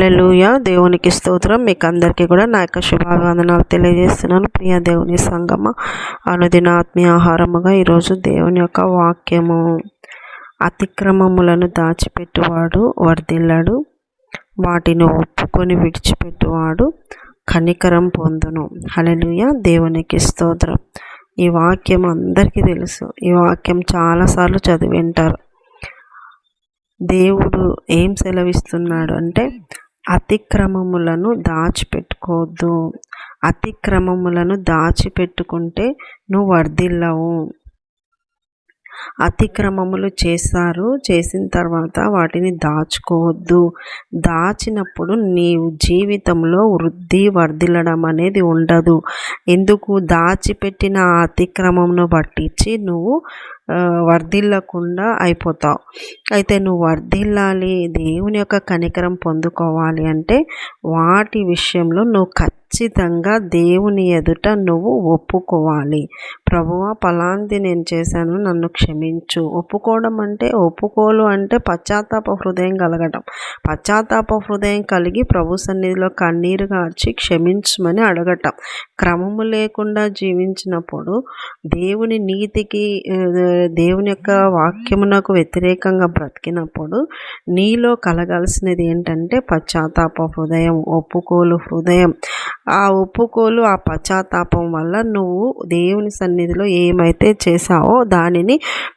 Hallelujah దేవునికి స్తోత్రం. మీకు అందరికీ కూడా నా యొక్క శుభాభివందనాలు తెలియజేస్తున్నాను. ప్రియ దేవుని సంగమ అనుదిన ఆత్మీయ ఆహారముగా ఈరోజు దేవుని యొక్క వాక్యము అతిక్రమములను దాచిపెట్టువాడు వర్ధిల్లాడు వాటిని ఒప్పుకొని విడిచిపెట్టువాడు కనికరం పొందును. హలెలుయ దేవునికి స్తోత్రం. ఈ వాక్యం అందరికీ తెలుసు. ఈ వాక్యం చాలాసార్లు చదివింటారు దేవుడు ఏం సెలవిస్తున్నాడు అంటే అతిక్రమములను దాచిపెట్టుకోవద్దు. అతిక్రమములను దాచిపెట్టుకుంటే నువ్వు వర్ధిల్లవు. అతిక్రమములు చేస్తారు చేసిన తర్వాత వాటిని దాచుకోవద్దు. దాచినప్పుడు నీవు జీవితంలో వృద్ధి వర్ధిల్లడం అనేది ఉండదు. ఎందుకు? దాచిపెట్టిన అతిక్రమంను పట్టించి నువ్వు వర్ధిల్లకుండా అయిపోతావు. అయితే నువ్వు వర్ధిల్లాలి దేవుని యొక్క కనికరం పొందుకోవాలి అంటే వాటి విషయంలో నువ్వు ఖచ్చితంగా దేవుని ఎదుట నువ్వు ఒప్పుకోవాలి. ప్రభువ పలాంది నేను చేశాను నన్ను క్షమించు. ఒప్పుకోవడం అంటే ఒప్పుకోలు అంటే పశ్చాత్తాప హృదయం కలగటం. పశ్చాత్తాప హృదయం కలిగి ప్రభు సన్నిధిలో కన్నీరు గార్చి క్షమించమని అడగటం. క్రమము లేకుండా జీవించినప్పుడు దేవుని నీతికి దేవుని యొక్క వాక్యమునకు వ్యతిరేకంగా బ్రతికినప్పుడు నీలో కలగాల్సినది ఏంటంటే పశ్చాత్తాప హృదయం ఒప్పుకోలు హృదయం. ఆ ఒప్పుకోలు ఆ పశ్చాత్తాపం వల్ల నువ్వు దేవుని సన్నిధిలో ఏమైతే చేసావో దానిని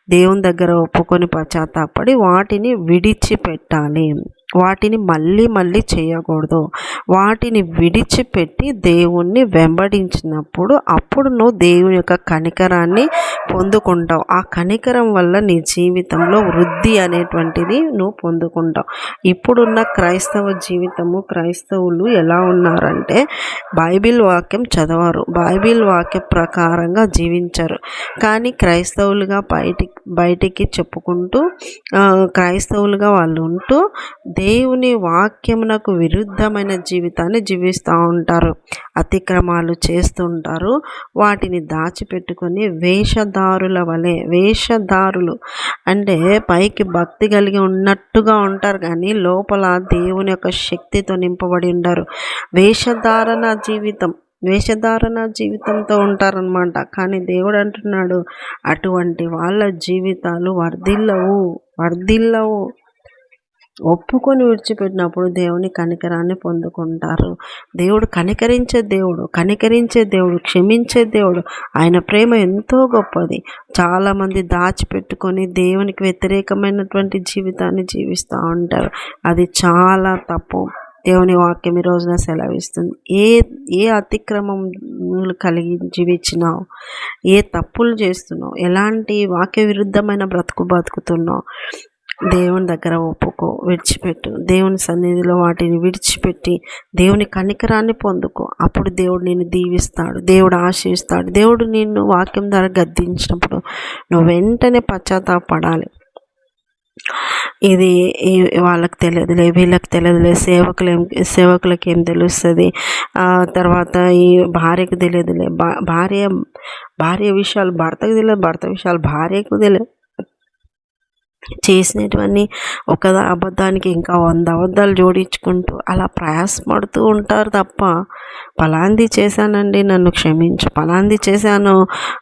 దేవుని దగ్గర ఒప్పుకొని పశ్చాత్తాపడి వాటిని విడిచిపెట్టాలి. వాటిని మళ్ళీ మళ్ళీ చేయకూడదు. వాటిని విడిచిపెట్టి దేవుణ్ణి వెంబడించినప్పుడు అప్పుడు నువ్వు దేవుని యొక్క కనికరాన్ని పొందుకుంటావు. ఆ కనికరం వల్ల నీ జీవితంలో వృద్ధి అనేటువంటిది నువ్వు పొందుకుంటావు. ఇప్పుడున్న క్రైస్తవ జీవితము క్రైస్తవులు ఎలా ఉన్నారంటే బైబిల్ వాక్యం చదవరు. బైబిల్ వాక్య ప్రకారంగా జీవించరు. కానీ క్రైస్తవులుగా బయటికి బయటికి చెప్పుకుంటూ క్రైస్తవులుగా వాళ్ళు ఉంటూ దేవుని వాక్యమునకు విరుద్ధమైన జీవితాన్ని జీవిస్తూ ఉంటారు. అతిక్రమాలు చేస్తుంటారు. వాటిని దాచిపెట్టుకొని వేషధారుల వలె వేషధారులు అంటే పైకి భక్తి కలిగి ఉన్నట్టుగా ఉంటారు కానీ లోపల దేవుని యొక్క శక్తితో నింపబడి ఉండరు. వేషధారణ జీవితం వేషధారణ జీవితంతో ఉంటారనమాట కానీ దేవుడు అంటున్నాడు అటువంటి వాళ్ళ జీవితాలు వర్ధిల్లవు వర్ధిల్లవు. ఒప్పుకొని విడిచిపెట్టినప్పుడు దేవుని కనికరాన్ని పొందుకుంటారు. దేవుడు కనికరించే దేవుడు కనికరించే దేవుడు క్షమించే దేవుడు ఆయన ప్రేమ ఎంతో గొప్పది. చాలామంది దాచిపెట్టుకొని దేవునికి వ్యతిరేకమైనటువంటి జీవితాన్ని జీవిస్తూ ఉంటారు. అది చాలా తప్పు. దేవుని వాక్యం ఈ రోజున సెలవిస్తుంది. ఏ ఏ అతిక్రమములు కలిగి జీవించినావు? ఏ తప్పులు చేస్తున్నావు? ఎలాంటి వాక్య విరుద్ధమైన బ్రతుకు బతుకుతున్నావు? దేవుని దగ్గర ఒప్పుకో విడిచిపెట్టు. దేవుని సన్నిధిలో వాటిని విడిచిపెట్టి దేవుని కనికరాన్ని పొందుకో. అప్పుడు దేవుడు నిన్ను దీవిస్తాడు దేవుడు ఆశిస్తాడు దేవుడు నిన్ను వాక్యం ద్వారా గద్దించినప్పుడు నువ్వు వెంటనే పశ్చాత్తాపడాలి. ఇది వాళ్ళకి తెలియదులే వీళ్ళకి తెలియదులే సేవకులు ఏం సేవకులకి ఏం తెలుస్తుంది? తర్వాత ఈ భార్యకు తెలియదులే భార్య భార్య విషయాలు భర్తకు తెలియదు భర్త విషయాలు భార్యకు తెలియదు. చేసినటువన్నీ ఒక అబద్ధానికి ఇంకా వంద అబద్ధాలు జోడించుకుంటూ అలా ప్రయాసపడుతూ ఉంటారు తప్ప పలాంది చేశానండి నన్ను క్షమించు. పలాంది చేశాను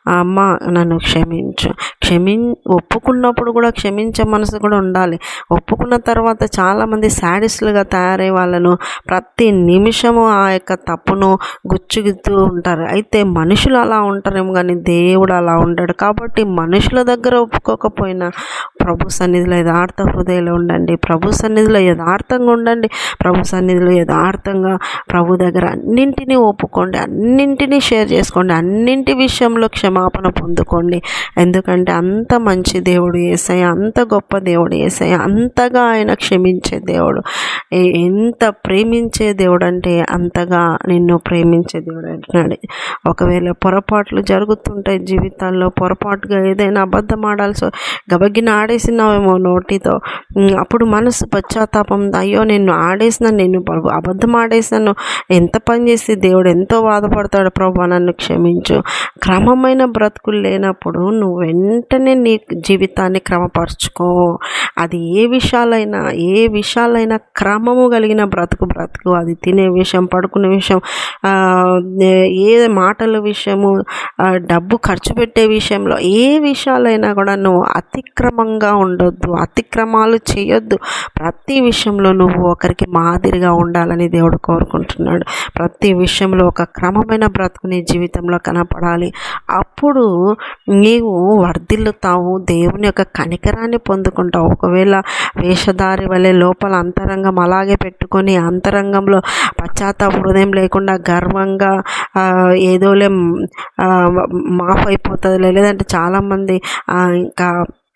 అమ్మ నన్ను క్షమించు. క్షమి ఒప్పుకున్నప్పుడు కూడా క్షమించే మనసు కూడా ఉండాలి. ఒప్పుకున్న తర్వాత చాలామంది శాడిస్లుగా తయారయ్యే వాళ్ళను ప్రతి నిమిషము ఆ యొక్క తప్పును గుచ్చుగుతూ ఉంటారు. అయితే మనుషులు అలా ఉంటారేమో కానీ దేవుడు అలా ఉండడు. కాబట్టి మనుషుల దగ్గర ఒప్పుకోకపోయినా ప్రభు సన్నిధిలో యథార్థ హృదయంలో ఉండండి. ప్రభు సన్నిధిలో యథార్థంగా ఉండండి. ప్రభు సన్నిధిలో యథార్థంగా ప్రభు దగ్గర అన్నింటినీ ఒప్పుకోండి. అన్నింటినీ షేర్ చేసుకోండి. అన్నింటి విషయంలో క్షమాపణ పొందుకోండి. ఎందుకంటే అంత మంచి దేవుడు ఏసయ్య అంత గొప్ప దేవుడు ఏసయ్య అంతగా ఆయన క్షమించే దేవుడు. ఎంత ప్రేమించే దేవుడు అంటే అంతగా నిన్ను ప్రేమించే దేవుడు అంటున్నాడు. ఒకవేళ పొరపాట్లు జరుగుతుంటాయి జీవితాల్లో పొరపాటుగా ఏదైనా అబద్ధం ఆడాల్సి గబగిన ఆడేసిన ఆడేసినావేమో నోటితో. అప్పుడు మనసు పశ్చాత్తాపం అయ్యో నేను ఆడేసినాను నేను అబద్ధం ఆడేసినాను. ఎంత పని చేసి దేవుడు ఎంతో బాధపడతాడు ప్రభు నన్ను క్షమించు. క్రమమైన బ్రతుకులు లేనప్పుడు నువ్వు వెంటనే నీ జీవితాన్ని క్రమపరచుకో. అది ఏ విషయాలైనా ఏ విషయాలైనా క్రమము కలిగిన బ్రతుకు బ్రతుకు. అది తినే విషయం పడుకునే విషయం ఏ మాటల విషయము డబ్బు ఖర్చు పెట్టే విషయంలో ఏ విషయాలైనా కూడా నువ్వు అతిక్రమంగా ఉండొద్దు అతిక్రమాలు చేయొద్దు. ప్రతి విషయంలో నువ్వు ఒకరికి మాదిరిగా ఉండాలని దేవుడు కోరుకుంటున్నాడు. ప్రతి విషయంలో ఒక క్రమమైన బ్రతుకు నీ జీవితంలో కనపడాలి. అప్పుడు నీవు వర్ధిల్లుతావు దేవుని యొక్క కనికరాన్ని పొందుకుంటావు. ఒకవేళ వేషధారి వలె లోపల అంతరంగం అలాగే పెట్టుకొని అంతరంగంలో పశ్చాత్తాప హృదయం లేకుండా గర్వంగా ఏదోలే మాఫ్ అయిపోతుంది లేదంటే చాలామంది ఇంకా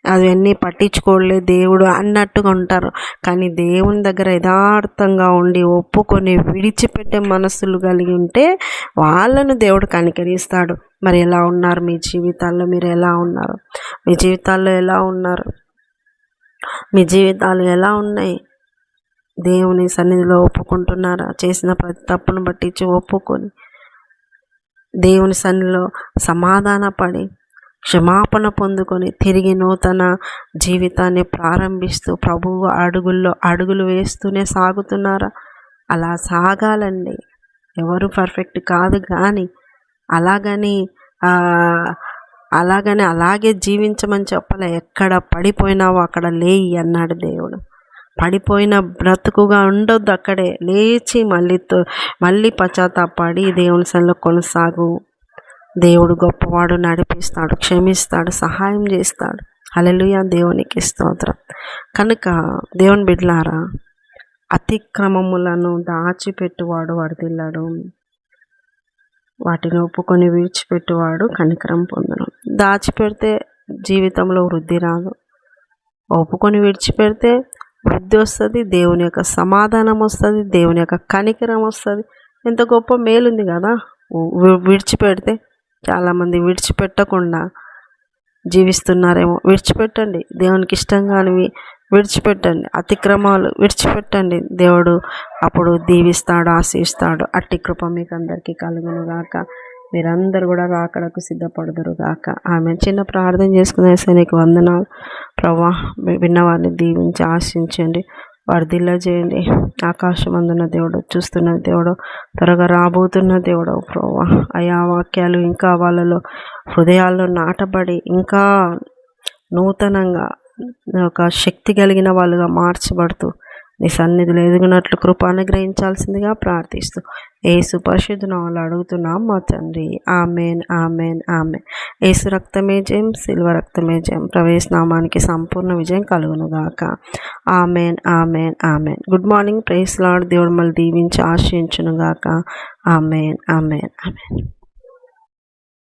అవన్నీ పట్టించుకోలే దేవుడు అన్నట్టుగా ఉంటారు. కానీ దేవుని దగ్గర యథార్థంగా ఉండి ఒప్పుకొని విడిచిపెట్టే మనస్సులు కలిగి ఉంటే వాళ్ళను దేవుడు కనికరిస్తాడు. మరి ఎలా ఉన్నారు? మీ జీవితాల్లో మీరు ఎలా ఉన్నారు? మీ జీవితాల్లో ఎలా ఉన్నారు? మీ జీవితాలు ఎలా ఉన్నాయి? దేవుని సన్నిధిలో ఒప్పుకుంటున్నారా? చేసిన ప్రతి తప్పును బట్టించి ఒప్పుకొని దేవుని సన్నిధిలో సమాధానపడి క్షమాపణ పొందుకొని తిరిగి నూతన జీవితాన్ని ప్రారంభిస్తూ ప్రభువు అడుగుల్లో అడుగులు వేస్తూనే సాగుతున్నారా? అలా సాగాలండి. ఎవరు పర్ఫెక్ట్ కాదు కానీ అలాగని అలాగని అలాగే జీవించమని చెప్పలే. ఎక్కడ పడిపోయినావో అక్కడ లేయి అన్నాడు దేవుడు. పడిపోయిన బ్రతుకుగా ఉండొద్దు అక్కడే. లేచి మళ్ళీ మళ్ళీ పశ్చాత్తాపడి దేవుని సన్నిలో కొనసాగు. దేవుడు గొప్పవాడు నడిపిస్తాడు క్షమిస్తాడు సహాయం చేస్తాడు. అలెలుయ దేవునికి స్తోత్రం. కనుక దేవుని బిడ్లారా అతిక్రమములను దాచిపెట్టువాడు వడదిల్లాడు. వాటిని ఒప్పుకొని విడిచిపెట్టువాడు కనికరం పొందడం దాచిపెడితే జీవితంలో వృద్ధి రాదు. ఒప్పుకొని విడిచిపెడితే వృద్ధి వస్తుంది దేవుని యొక్క సమాధానం వస్తుంది దేవుని యొక్క కనికరం వస్తుంది. ఎంత గొప్ప మేలుంది కదా విడిచిపెడితే. చాలామంది విడిచిపెట్టకుండా జీవిస్తున్నారేమో. విడిచిపెట్టండి. దేవునికి ఇష్టంగానివి విడిచిపెట్టండి. అతిక్రమాలు విడిచిపెట్టండి. దేవుడు అప్పుడు దీవిస్తాడు ఆశిస్తాడు అట్టి కృప మీకు అందరికీ కలుగును గాక మీరందరూ కూడా రాకడకు సిద్ధపడదురు గాక. ఆమె చిన్న ప్రార్థన చేసుకునే నీకు వందనాలు. ప్రభా విన్నవారిని దీవించి ఆశించండి. వర్ధిల్ల చేయండి. ఆకాశం అందున్న దేవుడు చూస్తున్న దేవుడు త్వరగా రాబోతున్న దేవుడు ప్రభా అయా వాక్యాలు ఇంకా వాళ్ళలో హృదయాల్లో నాటబడి ఇంకా నూతనంగా ఒక శక్తి కలిగిన వాళ్ళుగా మార్చబడుతూ నీ సన్నిధిలో ఎదుగునట్లు కృప అనుగ్రహించాల్సిందిగా ప్రార్థిస్తూ ఏసు పరిశుద్ధ వాళ్ళు అడుగుతున్నాం మా తండ్రి. Amen amen amen. ఏసు రక్తమే జయం శిల్వ రక్తమే జయం. ప్రవేశనామానికి సంపూర్ణ విజయం కలుగునుగాక amen amen amen. Good morning praise Lord దేవుడు మళ్ళీ దీవించి ఆశ్రయించునుగాక ఆమెన్ ఆమెన్ ఆమెన్.